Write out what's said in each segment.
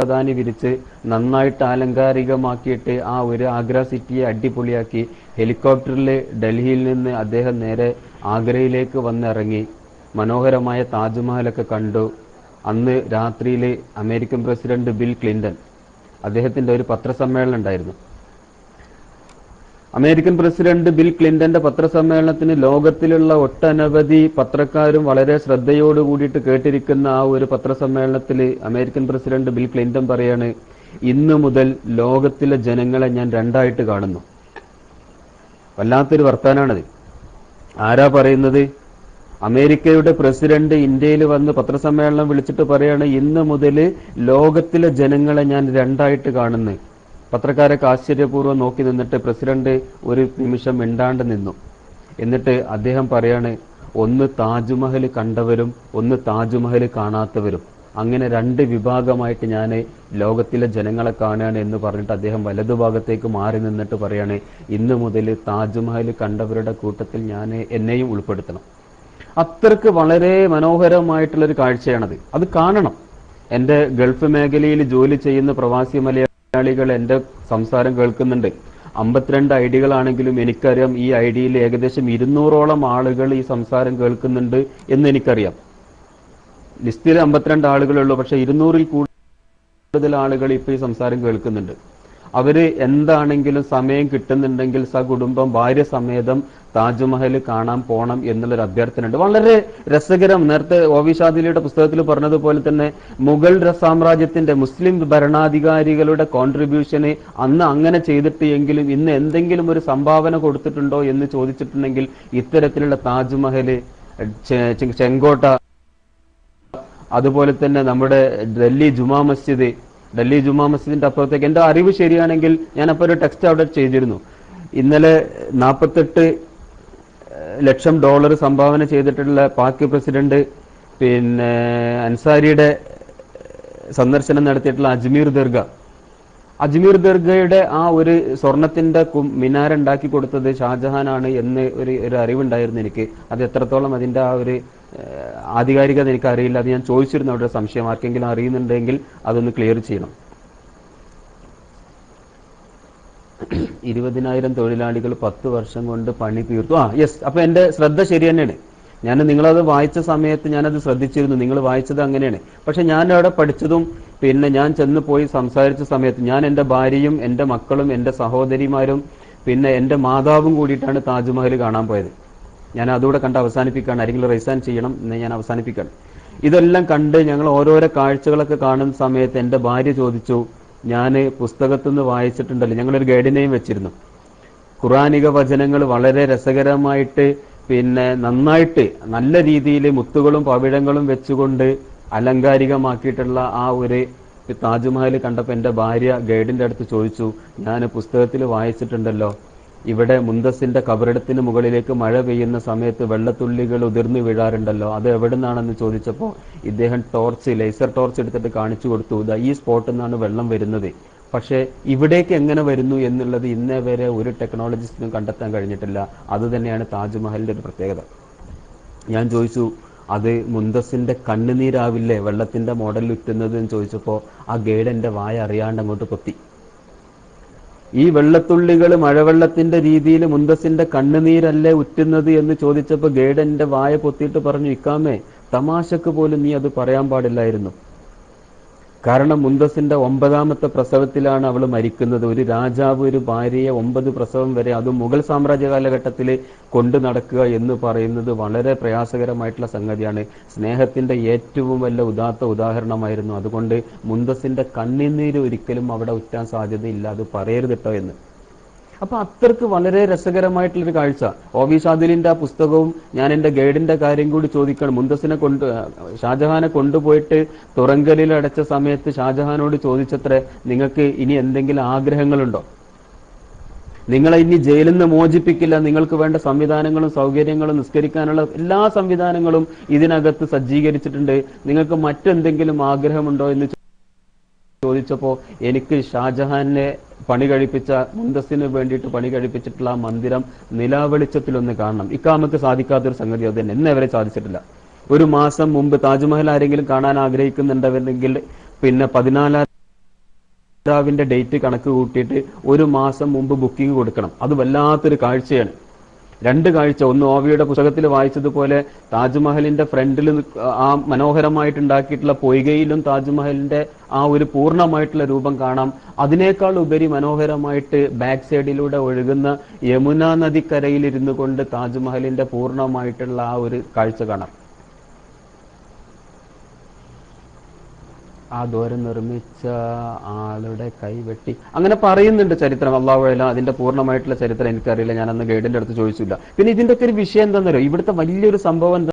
പ്രധാനി വിരിച്ച് നന്നായിട്ട് ആലങ്കാരികമാക്കിയിട്ട് ആ ഒരു ആഗ്ര സിറ്റിയെ അടിപൊളിയാക്കി. ഹെലികോപ്റ്ററിൽ ഡൽഹിയിൽ നിന്ന് അദ്ദേഹം നേരെ ആഗ്രയിലേക്ക് വന്നിറങ്ങി. മനോഹരമായ താജ്മഹലൊക്കെ കണ്ടു. അന്ന് രാത്രിയിൽ അമേരിക്കൻ പ്രസിഡന്റ് ബിൽ ക്ലിന്റൺ അദ്ദേഹത്തിന്റെ ഒരു പത്രസമ്മേളനം ഉണ്ടായിരുന്നു. അമേരിക്കൻ പ്രസിഡന്റ് ബിൽ ക്ലിന്റന്റെ പത്രസമ്മേളനത്തിന് ലോകത്തിലുള്ള ഒട്ടനവധി പത്രക്കാരും വളരെ ശ്രദ്ധയോട് കൂടിയിട്ട് കേട്ടിരിക്കുന്ന ആ ഒരു പത്രസമ്മേളനത്തിൽ അമേരിക്കൻ പ്രസിഡന്റ് ബിൽ ക്ലിന്റൺ പറയാണ് ഇന്ന് മുതൽ ലോകത്തിലെ ജനങ്ങളെ ഞാൻ രണ്ടായിട്ട് കാണുന്നു. വല്ലാത്തൊരു വർത്താനാണത്. ആരാ പറയുന്നത്? അമേരിക്കയുടെ പ്രസിഡന്റ് ഇന്ത്യയിൽ വന്ന് പത്രസമ്മേളനം വിളിച്ചിട്ട് പറയാണ് ഇന്ന് മുതൽ ലോകത്തിലെ ജനങ്ങളെ ഞാൻ രണ്ടായിട്ട് കാണുന്നു. പത്രക്കാരൊക്കെ ആശ്ചര്യപൂർവം നോക്കി നിന്നിട്ട് പ്രസിഡന്റ് ഒരു നിമിഷം മിണ്ടാണ്ട് നിന്നു. എന്നിട്ട് അദ്ദേഹം പറയാണ് ഒന്ന് താജ്മഹൽ കണ്ടവരും ഒന്ന് താജ്മഹൽ കാണാത്തവരും. അങ്ങനെ രണ്ട് വിഭാഗമായിട്ട് ഞാൻ ലോകത്തിലെ ജനങ്ങളെ കാണുകയാണ് എന്ന് പറഞ്ഞിട്ട് അദ്ദേഹം വലതുഭാഗത്തേക്ക് മാറി നിന്നിട്ട് പറയാണ് ഇന്ന് മുതൽ താജ്മഹൽ കണ്ടവരുടെ കൂട്ടത്തിൽ ഞാൻ എന്നെയും ഉൾപ്പെടുത്തണം. അത്രയ്ക്ക് വളരെ മനോഹരമായിട്ടുള്ളൊരു കാഴ്ചയാണത്. അത് കാണണം. എന്റെ ഗൾഫ് മേഖലയിൽ ജോലി ചെയ്യുന്ന പ്രവാസി മലയാളികൾ എന്റെ സംസാരം കേൾക്കുന്നുണ്ട്. അമ്പത്തിരണ്ട് ഐ ഡികളാണെങ്കിലും എനിക്കറിയാം ഈ ഐ ഡിയിൽ ഏകദേശം ഇരുന്നൂറോളം ആളുകൾ ഈ സംസാരം കേൾക്കുന്നുണ്ട് എന്ന് എനിക്കറിയാം. ലിസ്റ്റിൽ അമ്പത്തിരണ്ട് ആളുകളുള്ളൂ പക്ഷെ ഇരുന്നൂറിൽ കൂടുതൽ ആളുകൾ ഇപ്പൊ ഈ സംസാരം കേൾക്കുന്നുണ്ട്. അവർ എന്താണെങ്കിലും സമയം കിട്ടുന്നുണ്ടെങ്കിൽ സ കുടുംബം ഭാര്യ സമേതം താജ്മഹൽ കാണാൻ പോണം എന്നുള്ളൊരു അഭ്യർത്ഥന ഉണ്ട് വളരെ രസകരം. നേരത്തെ ഓവിഷാദിലിയുടെ പുസ്തകത്തിൽ പറഞ്ഞതുപോലെ തന്നെ മുഗൾ സാമ്രാജ്യത്തിന്റെ മുസ്ലിം ഭരണാധികാരികളുടെ കോൺട്രിബ്യൂഷന് അന്ന് അങ്ങനെ ചെയ്തിട്ട് എങ്കിലും ഇന്ന് എന്തെങ്കിലും ഒരു സംഭാവന കൊടുത്തിട്ടുണ്ടോ എന്ന് ചോദിച്ചിട്ടുണ്ടെങ്കിൽ ഇത്തരത്തിലുള്ള താജ്മഹൽ ചെങ്കോട്ട അതുപോലെ തന്നെ നമ്മുടെ ഡൽഹി ജുമാ മസ്ജിദ് ഡൽഹി ജുമാ മസ്ജിദിന്റെ അപ്പുറത്തേക്ക്. എന്റെ അറിവ് ശരിയാണെങ്കിൽ ഞാൻ അപ്പോൾ ഒരു ടെക്സ്റ്റ് അവിടെ ചെയ്തിരുന്നു. ഇന്നലെ നാൽപ്പത്തെട്ട് ലക്ഷം ഡോളർ സംഭാവന ചെയ്തിട്ടുള്ള പാക് പ്രസിഡന്റ് പിന്നെ അൻസാരിയുടെ സന്ദർശനം നടത്തിയിട്ടുള്ള അജ്മീർ ദർഗ. അജ്മീർ ദർഗയുടെ ആ ഒരു സ്വർണത്തിന്റെ മിനാരുണ്ടാക്കി കൊടുത്തത് ഷാജഹാനാണ് എന്ന് ഒരു ഒരു അറിവുണ്ടായിരുന്നു എനിക്ക്. അത് എത്രത്തോളം അതിന്റെ ആ ഒരു ആധികാരികത എനിക്ക് അറിയില്ല അത് ഞാൻ ചോദിച്ചിരുന്നു. അവരുടെ സംശയം ആർക്കെങ്കിലും അറിയുന്നുണ്ടെങ്കിൽ അതൊന്ന് ക്ലിയർ ചെയ്യണം. ഇരുപതിനായിരം തൊഴിലാളികൾ പത്ത് വർഷം കൊണ്ട് പണി തീർത്തു. ആ യെസ് അപ്പൊ എന്റെ ശ്രദ്ധ ശരി തന്നെയാണ്. ഞാൻ നിങ്ങളത് വായിച്ച സമയത്ത് ഞാനത് ശ്രദ്ധിച്ചിരുന്നു. നിങ്ങൾ വായിച്ചത് അങ്ങനെയാണ്. പക്ഷെ ഞാൻ അവിടെ പഠിച്ചതും പിന്നെ ഞാൻ ചെന്ന് പോയി സംസാരിച്ച സമയത്ത് ഞാൻ എന്റെ ഭാര്യയും എന്റെ മക്കളും എന്റെ സഹോദരിമാരും പിന്നെ എന്റെ മാതാവും കൂടിയിട്ടാണ് താജ്മഹൽ കാണാൻ പോയത്. ഞാൻ അതുകൂടെ കണ്ട് അവസാനിപ്പിക്കുകയാണ്. ആരെങ്കിലും റൈസാൻ ചെയ്യണം എന്ന് ഞാൻ അവസാനിപ്പിക്കുകയാണ്. ഇതെല്ലാം കണ്ട് ഞങ്ങൾ ഓരോരോ കാഴ്ചകളൊക്കെ കാണുന്ന സമയത്ത് എന്റെ ഭാര്യ ചോദിച്ചു ഞാൻ പുസ്തകത്തിൽ നിന്ന് വായിച്ചിട്ടുണ്ടല്ലോ. ഞങ്ങളൊരു ഗൈഡിനെയും വെച്ചിരുന്നു. ഖുറാനിക വചനങ്ങൾ വളരെ രസകരമായിട്ട് പിന്നെ നന്നായിട്ട് നല്ല രീതിയിൽ മുത്തുകളും പവിഴങ്ങളും വെച്ചുകൊണ്ട് അലങ്കാരികമാക്കിയിട്ടുള്ള ആ ഒരു താജ്മഹൽ കണ്ടപ്പോൾ എന്റെ ഭാര്യ ഗൈഡിന്റെ അടുത്ത് ചോദിച്ചു ഞാൻ പുസ്തകത്തിൽ വായിച്ചിട്ടുണ്ടല്ലോ. ഇവിടെ മുന്തസിന്റെ കബറിടത്തിന് മുകളിലേക്ക് മഴ പെയ്യുന്ന സമയത്ത് വെള്ളത്തുള്ളികൾ ഉതിർന്നു വീഴാറുണ്ടല്ലോ. അത് എവിടെ നിന്നാണെന്ന് ചോദിച്ചപ്പോൾ ഇദ്ദേഹം ടോർച്ച് ലേസർ ടോർച്ച് എടുത്തിട്ട് കാണിച്ചു കൊടുത്തു. ഈ സ്പോട്ടിൽ നിന്നാണ് വെള്ളം വരുന്നത്. പക്ഷേ ഇവിടേക്ക് എങ്ങനെ വരുന്നു എന്നുള്ളത് ഇന്നേ വരെ ഒരു ടെക്നോളജിസ്റ്റിനും കണ്ടെത്താൻ കഴിഞ്ഞിട്ടില്ല. അത് തന്നെയാണ് താജ്മഹലിന്റെ ഒരു പ്രത്യേകത. ഞാൻ ചോദിച്ചു അത് മുന്തസിന്റെ കണ്ണുനീരാവില്ലേ? വെള്ളത്തിന്റെ മോഡൽ ഉറ്റുന്നത് എന്ന് ചോദിച്ചപ്പോൾ ആ ഗൈഡ് എന്റെ വായ അറിയാണ്ട് അങ്ങോട്ട് പൊത്തി. ഈ വെള്ളത്തുള്ളികൾ മഴവെള്ളത്തിന്റെ രീതിയിൽ മുന്തസിന്റെ കണ്ണുനീരല്ലേ ഉറ്റുന്നത് എന്ന് ചോദിച്ചപ്പോൾ ഗൈഡ് എന്റെ വായ പൊത്തിയിട്ട് പറഞ്ഞു ഇക്കാമേ തമാശക്ക് പോലും നീ അത് പറയാൻ പാടില്ലായിരുന്നു. കാരണം മുന്തസിന്റെ ഒമ്പതാമത്തെ പ്രസവത്തിലാണ് അവൾ മരിക്കുന്നത്. ഒരു രാജാവ് ഒരു ഭാര്യയെ ഒമ്പത് പ്രസവം വരെ അതും മുഗൾ സാമ്രാജ്യ കാലഘട്ടത്തിൽ കൊണ്ടു നടക്കുക എന്ന് പറയുന്നത് വളരെ പ്രയാസകരമായിട്ടുള്ള സംഗതിയാണ്. സ്നേഹത്തിന്റെ ഏറ്റവും വലിയ ഉദാത്ത ഉദാഹരണമായിരുന്നു. അതുകൊണ്ട് മുന്തസിന്റെ കണ്ണിനീര് ഒരിക്കലും അവിടെ ഉറ്റാൻ സാധ്യതയില്ല. അത് പറയരുത് കേട്ടോ എന്ന്. അപ്പൊ അത്രയ്ക്ക് വളരെ രസകരമായിട്ടുള്ളൊരു കാഴ്ച. ഒ വി ഷാദിലിന്റെ ആ പുസ്തകവും ഞാൻ എന്റെ ഗൈഡിന്റെ കാര്യം കൂടി ചോദിക്കണം. മുന്തസിനെ കൊണ്ട് ഷാജഹാനെ കൊണ്ടുപോയിട്ട് തുറങ്കലിൽ അടച്ച സമയത്ത് ഷാജഹാനോട് ചോദിച്ചത്രേ നിങ്ങൾക്ക് ഇനി എന്തെങ്കിലും ആഗ്രഹങ്ങളുണ്ടോ? നിങ്ങളെ ഇനി ജയിലിൽ നിന്ന് മോചിപ്പിക്കില്ല. നിങ്ങൾക്ക് വേണ്ട സംവിധാനങ്ങളും സൗകര്യങ്ങളും നിസ്കരിക്കാനുള്ള എല്ലാ സംവിധാനങ്ങളും ഇതിനകത്ത് സജ്ജീകരിച്ചിട്ടുണ്ട്. നിങ്ങൾക്ക് മറ്റെന്തെങ്കിലും ആഗ്രഹമുണ്ടോ? എന്ന് ചോദിച്ചപ്പോൾ എനിക്ക് ഷാജഹാനെ പണി കഴിപ്പിച്ച മുന്തസ്സിന് വേണ്ടിയിട്ട് പണി കഴിപ്പിച്ചിട്ടുള്ള ആ മന്ദിരം നിലാവെളിച്ചത്തിലൊന്ന് കാണണം. ഇക്കാമക്ക് സാധിക്കാത്തൊരു സംഗതി അത് തന്നെ. ഇന്നേ വരെ സാധിച്ചിട്ടില്ല. ഒരു മാസം മുമ്പ് താജ്മഹൽ ആരെങ്കിലും കാണാൻ ആഗ്രഹിക്കുന്നുണ്ടെങ്കിൽ പിന്നെ പതിനാലാം ഡേറ്റ് കണക്ക് കൂട്ടിയിട്ട് ഒരു മാസം മുമ്പ് ബുക്കിംഗ് കൊടുക്കണം. അത് വല്ലാത്തൊരു കാഴ്ചയാണ്. രണ്ട് കാഴ്ച. ഒന്ന് ഓവിയുടെ പുസ്തകത്തിൽ വായിച്ചതുപോലെ താജ്മഹലിന്റെ ഫ്രണ്ടിൽ ആ മനോഹരമായിട്ട് ഉണ്ടാക്കിയിട്ടുള്ള പൊയ്കയിലും താജ്മഹലിന്റെ ആ ഒരു പൂർണമായിട്ടുള്ള രൂപം കാണാം. അതിനേക്കാൾ ഉപരി മനോഹരമായിട്ട് ബാക്ക് സൈഡിലൂടെ ഒഴുകുന്ന യമുന നദിക്കരയിൽ ഇരുന്നു കൊണ്ട് താജ്മഹലിന്റെ പൂർണമായിട്ടുള്ള ആ ഒരു കാഴ്ച കാണാം. ആ ദ്വാരം നിർമ്മിച്ച ആളുടെ കൈവെട്ടി അങ്ങനെ പറയുന്നുണ്ട് ചരിത്രം. അള്ളാഹുല അതിന്റെ പൂർണമായിട്ടുള്ള ചരിത്രം എനിക്കറിയില്ല. ഞാൻ അന്ന് ഗൈഡിന്റെ അടുത്ത് ചോദിച്ചില്ല. പിന്നെ ഇതിന്റെ ഒക്കെ ഒരു വിഷയം എന്താണെന്നറിയോ ഇവിടുത്തെ വലിയൊരു സംഭവം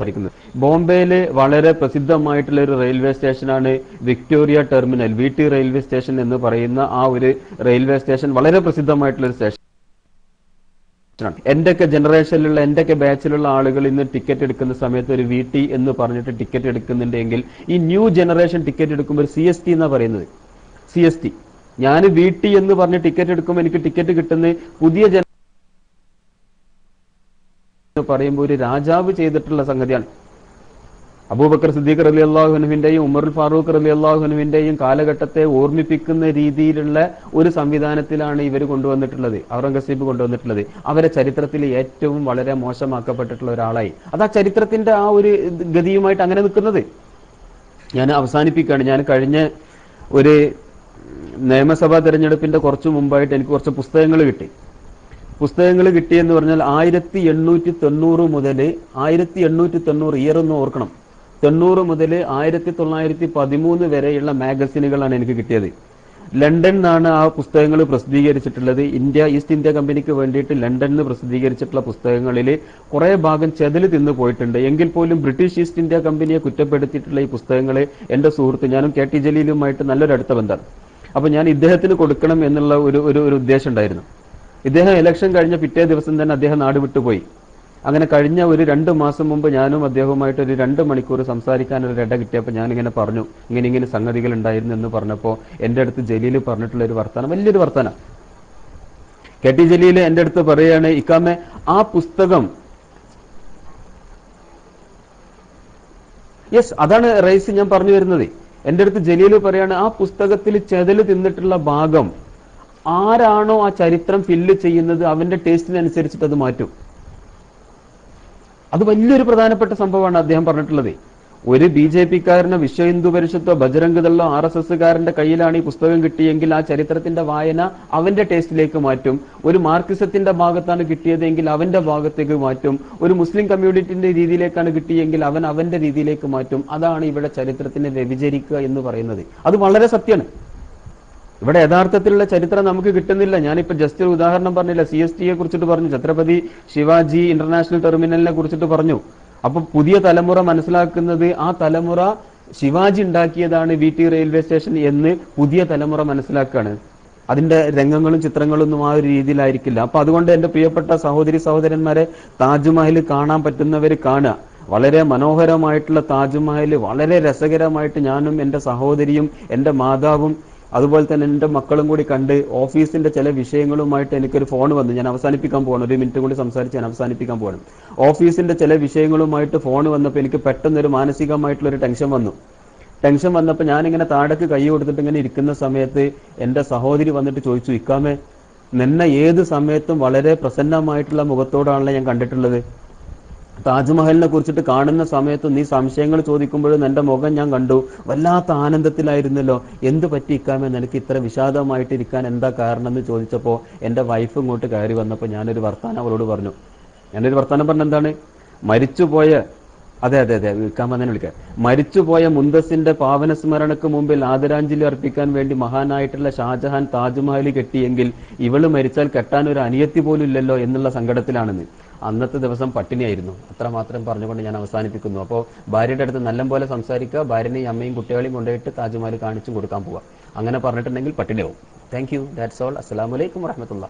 സാധിക്കുന്നത് ബോംബെയിൽ വളരെ പ്രസിദ്ധമായിട്ടുള്ള ഒരു റെയിൽവേ സ്റ്റേഷനാണ് Victoria Terminal V railway station എന്ന് പറയുന്ന ആ ഒരു റെയിൽവേ സ്റ്റേഷൻ വളരെ പ്രസിദ്ധമായിട്ടുള്ള ഒരു സ്റ്റേഷൻ. എന്റെയൊക്കെ ജനറേഷനിലുള്ള എന്റെയൊക്കെ ബാച്ചിലുള്ള ആളുകൾ ഇന്ന് ടിക്കറ്റ് എടുക്കുന്ന സമയത്ത് ഒരു വി ടി എന്ന് പറഞ്ഞിട്ട് ടിക്കറ്റ് എടുക്കുന്നുണ്ടെങ്കിൽ ഈ ന്യൂ ജനറേഷൻ ടിക്കറ്റ് എടുക്കുമ്പോൾ സി എസ് ടി എന്നാ പറയുന്നത്? C S T. ഞാൻ വി ടി എന്ന് പറഞ്ഞ് ടിക്കറ്റ് എടുക്കുമ്പോൾ എനിക്ക് ടിക്കറ്റ് കിട്ടുന്ന പുതിയ ജന പറയുമ്പോൾ ഒരു രാജാവ് ചെയ്തിട്ടുള്ള സംഗതിയാണ്. അബൂബക്കർ സിദ്ദീഖ് റലി അള്ളാഹുനുവിന്റെയും ഉമർ ഫാറൂഖ് റലി അള്ളാഹുനുവിന്റെയും കാലഘട്ടത്തെ ഓർമ്മിപ്പിക്കുന്ന രീതിയിലുള്ള ഒരു സംവിധാനത്തിലാണ് ഇവർ കൊണ്ടുവന്നിട്ടുള്ളത് ഔറംഗസീബ് കൊണ്ടുവന്നിട്ടുള്ളത്. അവരെ ചരിത്രത്തിൽ ഏറ്റവും വളരെ മോശമാക്കപ്പെട്ടിട്ടുള്ള ഒരാളായി. അത് ആ ചരിത്രത്തിന്റെ ആ ഒരു ഗതിയുമായിട്ട് അങ്ങനെ നിൽക്കുന്നത്. ഞാൻ അവസാനിപ്പിക്കുകയാണ്. ഞാൻ കഴിഞ്ഞ ഒരു നിയമസഭാ തെരഞ്ഞെടുപ്പിന്റെ കുറച്ച് മുമ്പായിട്ട് എനിക്ക് കുറച്ച് പുസ്തകങ്ങൾ കിട്ടി. പുസ്തകങ്ങൾ കിട്ടിയെന്ന് പറഞ്ഞാൽ ആയിരത്തി എണ്ണൂറ്റി തൊണ്ണൂറ് മുതൽ ആയിരത്തി എണ്ണൂറ്റി തൊണ്ണൂറ് ഇയർ എന്ന് ഓർക്കണം. തൊണ്ണൂറ് മുതൽ ആയിരത്തി തൊള്ളായിരത്തി പതിമൂന്ന് വരെയുള്ള മാഗസിനുകളാണ് എനിക്ക് കിട്ടിയത്. ലണ്ടൻ നിന്നാണ് ആ പുസ്തകങ്ങൾ പ്രസിദ്ധീകരിച്ചിട്ടുള്ളത്. ഇന്ത്യ ഈസ്റ്റ് ഇന്ത്യ കമ്പനിക്ക് വേണ്ടിയിട്ട് ലണ്ടനിൽ പ്രസിദ്ധീകരിച്ചിട്ടുള്ള പുസ്തകങ്ങളിൽ കുറെ ഭാഗം ചെതൽ തിന്നു പോയിട്ടുണ്ട്. എങ്കിൽ പോലും ബ്രിട്ടീഷ് ഈസ്റ്റ് ഇന്ത്യ കമ്പനിയെ കുറ്റപ്പെടുത്തിയിട്ടുള്ള ഈ പുസ്തകങ്ങളെ എന്റെ സുഹൃത്ത് ഞാനും കെ ടി ജലീലുമായിട്ട് നല്ലൊരു അടുത്ത ബന്ധമാണ് അപ്പൊ ഞാൻ ഇദ്ദേഹത്തിന് കൊടുക്കണം എന്നുള്ള ഒരു ഒരു ഉദ്ദേശം ഉണ്ടായിരുന്നു. ഇദ്ദേഹം ഇലക്ഷൻ കഴിഞ്ഞ പിറ്റേ ദിവസം തന്നെ അദ്ദേഹം നാട് വിട്ടുപോയി. അങ്ങനെ കഴിഞ്ഞ ഒരു രണ്ട് മാസം മുമ്പ് ഞാനും അദ്ദേഹവുമായിട്ട് ഒരു രണ്ട് മണിക്കൂർ സംസാരിക്കാൻ ഒരു ഇട കിട്ടിയപ്പോൾ ഞാനിങ്ങനെ പറഞ്ഞു ഇങ്ങനെ ഇങ്ങനെ സംഗതികൾ ഉണ്ടായിരുന്നു എന്ന് പറഞ്ഞപ്പോൾ എന്റെ അടുത്ത് ജലീൽ പറഞ്ഞിട്ടുള്ള ഒരു വർത്തമാനം വലിയൊരു വർത്തമാനം കെ ടി ജലീൽ എന്റെ അടുത്ത് പറയുകയാണ് ഇക്കാമെ ആ പുസ്തകം യെസ് അതാണ് റൈസ് ഞാൻ പറഞ്ഞു വരുന്നത്. എന്റെ അടുത്ത് ജലീൽ പറയാണ് ആ പുസ്തകത്തിൽ ചെതൽ തിന്നിട്ടുള്ള ഭാഗം ആരാണോ ആ ചരിത്രം ഫില്ല് ചെയ്യുന്നത് അവന്റെ ടേസ്റ്റിനനുസരിച്ചിട്ട് അത് മാറ്റും. അത് വലിയൊരു പ്രധാനപ്പെട്ട സംഭവമാണ് അദ്ദേഹം പറഞ്ഞിട്ടുള്ളത്. ഒരു ബി ജെ പിക്കാരനോ വിശ്വ ഹിന്ദു പരിഷത്തോ ബജരംഗ് ദളോ ആർ എസ് എസ്സുകാരന്റെ കയ്യിലാണ് ഈ പുസ്തകം കിട്ടിയെങ്കിൽ ആ ചരിത്രത്തിന്റെ വായന അവന്റെ ടേസ്റ്റിലേക്ക് മാറ്റും. ഒരു മാർക്സിസത്തിന്റെ ഭാഗത്താണ് കിട്ടിയതെങ്കിൽ അവന്റെ ഭാഗത്തേക്ക് മാറ്റും. ഒരു മുസ്ലിം കമ്മ്യൂണിറ്റിന്റെ രീതിയിലേക്കാണ് കിട്ടിയെങ്കിൽ അവൻ അവന്റെ രീതിയിലേക്ക് മാറ്റും. അതാണ് ഇവിടെ ചരിത്രത്തിനെ വ്യഭിചരിക്കുക എന്ന് പറയുന്നത്. അത് വളരെ സത്യമാണ്. ഇവിടെ യഥാർത്ഥത്തിലുള്ള ചരിത്രം നമുക്ക് കിട്ടുന്നില്ല. ഞാനിപ്പോ ജസ്റ്റ് ഒരു ഉദാഹരണം പറഞ്ഞില്ല. സി എസ് ടിയെ കുറിച്ചിട്ട് പറഞ്ഞു. ഛത്രപതി ശിവാജി ഇന്റർനാഷണൽ ടെർമിനലിനെ കുറിച്ചിട്ട് പറഞ്ഞു. അപ്പൊ പുതിയ തലമുറ മനസ്സിലാക്കുന്നത് ആ തലമുറ ശിവാജി ഉണ്ടാക്കിയതാണ് വി ടി റെയിൽവേ സ്റ്റേഷൻ എന്ന് പുതിയ തലമുറ മനസ്സിലാക്കുകയാണ് അതിന്റെ രംഗങ്ങളും ചിത്രങ്ങളും ഒന്നും ആ ഒരു രീതിയിലായിരിക്കില്ല. അപ്പൊ അതുകൊണ്ട് എന്റെ പ്രിയപ്പെട്ട സഹോദരി സഹോദരന്മാരെ താജ്മഹൽ കാണാൻ പറ്റുന്നവർ കാണുക. വളരെ മനോഹരമായിട്ടുള്ള താജ്മഹൽ വളരെ രസകരമായിട്ട് ഞാനും എന്റെ സഹോദരിയും എന്റെ മാതാവും അതുപോലെ തന്നെ എന്റെ മക്കളും കൂടി കണ്ട് ഓഫീസിന്റെ ചില വിഷയങ്ങളുമായിട്ട് എനിക്കൊരു ഫോൺ വന്നു. ഞാൻ അവസാനിപ്പിക്കാൻ പോകണം ഒരു മിനിറ്റ് കൂടി സംസാരിച്ച് ഞാൻ അവസാനിപ്പിക്കാൻ പോകണം ഓഫീസിന്റെ ചില വിഷയങ്ങളുമായിട്ട് ഫോൺ വന്നപ്പോൾ എനിക്ക് പെട്ടെന്ന് ഒരു മാനസികമായിട്ടുള്ള ഒരു ടെൻഷൻ വന്നു. ടെൻഷൻ വന്നപ്പോൾ ഞാനിങ്ങനെ താഴേക്ക് കൈ കൊടുത്തിട്ട് ഇങ്ങനെ ഇരിക്കുന്ന സമയത്ത് എന്റെ സഹോദരി വന്നിട്ട് ചോദിച്ചു ഇക്കാമേ നിന്നെ ഏത് സമയത്തും വളരെ പ്രസന്നമായിട്ടുള്ള മുഖത്തോടാണല്ലോ ഞാൻ കണ്ടിട്ടുള്ളത്? താജ്മഹലിനെ കുറിച്ചിട്ട് കാണുന്ന സമയത്ത് നീ സംശയങ്ങൾ ചോദിക്കുമ്പോഴും എന്റെ മുഖം ഞാൻ കണ്ടു. വല്ലാത്ത ആനന്ദത്തിലായിരുന്നല്ലോ. എന്ത് പറ്റി ഇക്കാമേ? നിനക്ക് ഇത്ര വിഷാദമായിട്ടിരിക്കാൻ എന്താ കാരണം എന്ന് ചോദിച്ചപ്പോൾ എന്റെ വൈഫ് ഇങ്ങോട്ട് കയറി വന്നപ്പോൾ ഞാനൊരു വർത്താനം അവളോട് പറഞ്ഞു. ഞാനൊരു വർത്താനം പറഞ്ഞ എന്താണ്? മരിച്ചുപോയ അതെ അതെ അതെ വിൽക്കാൻ തന്നെ വിളിക്കാം. മരിച്ചുപോയ മുന്തസിന്റെ പാവന സ്മരണക്ക് മുമ്പിൽ ആദരാഞ്ജലി അർപ്പിക്കാൻ വേണ്ടി മഹാനായിട്ടുള്ള ഷാജഹാൻ താജ്മഹൽ കെട്ടിയെങ്കിൽ ഇവൾ മരിച്ചാൽ കെട്ടാൻ ഒരു അനിയത്തി പോലും ഇല്ലല്ലോ എന്നുള്ള സങ്കടത്തിലാണെന്ന്. അന്നത്തെ ദിവസം പട്ടിണിയായിരുന്നു. അത്ര മാത്രം പറഞ്ഞുകൊണ്ട് ഞാൻ അവസാനിപ്പിക്കുന്നു. അപ്പോൾ ഭാര്യയുടെ അടുത്ത് നല്ലപോലെ സംസാരിക്കുക. ഭാര്യനെയും അമ്മയും കുട്ടികളെയും കൊണ്ടുപോയിട്ട് താജ്മഹൽ കാണിച്ചു കൊടുക്കാൻ പോവുക. അങ്ങനെ പറഞ്ഞിട്ടുണ്ടെങ്കിൽ പട്ടിണിയാവും. താങ്ക് യു ദാറ്റ്സ് ഓൾ അസ്സാം വലൈക്കും വറഹമത്തുള്ള